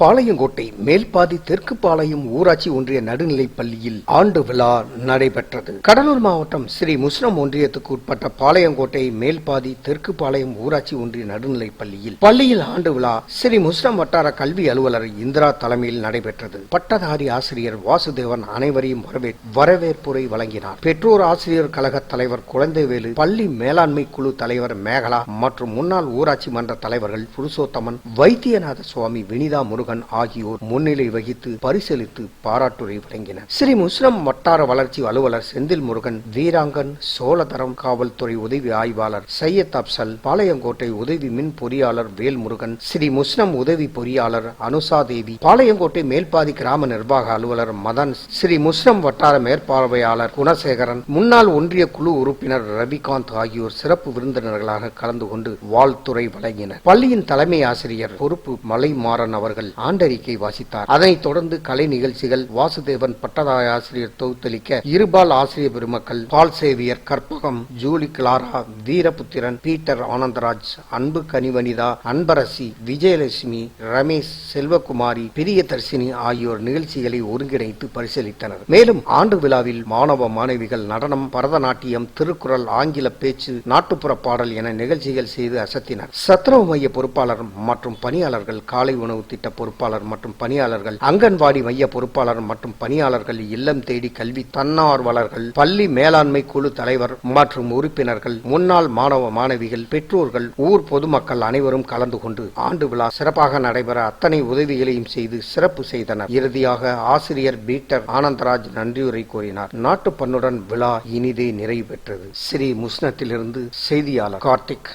பாளையங்கோட்டை மேல்பாதி தெற்கு பாளையம் ஊராட்சி ஒன்றிய நடுநிலைப் பள்ளியில் ஆண்டு விழா நடைபெற்றது. கடலூர் மாவட்டம் ஸ்ரீ முஸ்லிம் ஒன்றியத்துக்கு உட்பட்ட பாளையங்கோட்டை மேல்பாதி தெற்கு பாளையம் ஊராட்சி ஒன்றிய நடுநிலைப் பள்ளியில் பள்ளியில் ஆண்டு விழா ஸ்ரீ முஸ்லிம் வட்டார கல்வி அலுவலர் இந்திரா தலைமையில் நடைபெற்றது. பட்டதாரி ஆசிரியர் வாசுதேவன் அனைவரையும் வரவேற்புரை வழங்கினார். பெற்றோர் ஆசிரியர் கழக தலைவர் குழந்தைவேலு பள்ளி மேலாண்மை குழு தலைவர் மேகலா மற்றும் முன்னாள் ஊராட்சி மன்ற தலைவர்கள் புருஷோத்தமன் வைத்தியநாத சுவாமி வினிதா முருகன் ஆகியோர் முன்னிலை வகித்து பரிசளித்து பாராட்டுரை வழங்கினர். ஸ்ரீ முஸ்லிம் வட்டார வளர்ச்சி அலுவலர் செந்தில் முருகன் வீராங்கன் சோழதரம் காவல்துறை உதவி ஆய்வாளர் சையத் அப்சல் பாளையங்கோட்டை உதவி மின் பொறியாளர் வேல்முருகன் ஸ்ரீ முஸ்லிம் உதவி பொறியாளர் அனுசா தேவி பாளையங்கோட்டை மேல்பாதி கிராம நிர்வாக அலுவலர் மதன் ஸ்ரீ முஸ்லிம் வட்டார மேற்பார்வையாளர் குணசேகரன் முன்னாள் ஒன்றிய குழு உறுப்பினர் ரவிகாந்த் ஆகியோர் சிறப்பு விருந்தினர்களாக கலந்து கொண்டு வாழ்த்துறை வழங்கினர். பள்ளியின் தலைமை ஆசிரியர் பொறுப்பு மலைமாறன் அவர்கள் ஆண்டறிக்கை வாசித்தார். அதனைத் தொடர்ந்து கலை நிகழ்ச்சிகள் வாசுதேவன் பட்டதாய ஆசிரியர் தொகுத்தளிக்க இருபால் ஆசிரியர் பெருமக்கள் Paul Xavier Karpagam Julie Clara Veerabuthiran Peter Anandaraj Anbu Kanivanitha Anbarasi Vijayalakshmi Ramesh Selvakumari Priyadarshini ஆகியோர் நிகழ்ச்சிகளை ஒருங்கிணைத்து பரிசீலித்தனர். மேலும் ஆண்டு விழாவில் மாணவ மாணவிகள் நடனம் பரதநாட்டியம் திருக்குறள் ஆங்கில பேச்சு நாட்டுப்புற பாடல் என நிகழ்ச்சிகள் செய்து அசத்தினர். சத்துணவு மைய பொறுப்பாளர் மற்றும் பணியாளர்கள் காலை உணவு திட்ட பொறுப்பாளர் மற்றும் பணியாளர்கள் அங்கன்வாடி மைய பொறுப்பாளர் மற்றும் பணியாளர்கள் இல்லம் தேடி கல்வி தன்னார்வலர்கள் பள்ளி மேலாண்மை குழு தலைவர் மற்றும் உறுப்பினர்கள் முன்னாள் மாணவ மாணவிகள் பெற்றோர்கள் ஊர் பொதுமக்கள் அனைவரும் கலந்து கொண்டு ஆண்டு விழா சிறப்பாக நடைபெற அத்தனை உதவிகளையும் செய்து சிறப்பு செய்தனர். இறுதியாக ஆசிரியர் பீட்டர் ஆனந்தராஜ் நன்றியுரை கூறினார். நாட்டுப்பண்ணுடன் விழா இனிதே நிறைவு பெற்றது. ஸ்ரீ முஸ்னத்திலிருந்து செய்தியாளர் கார்த்திக்.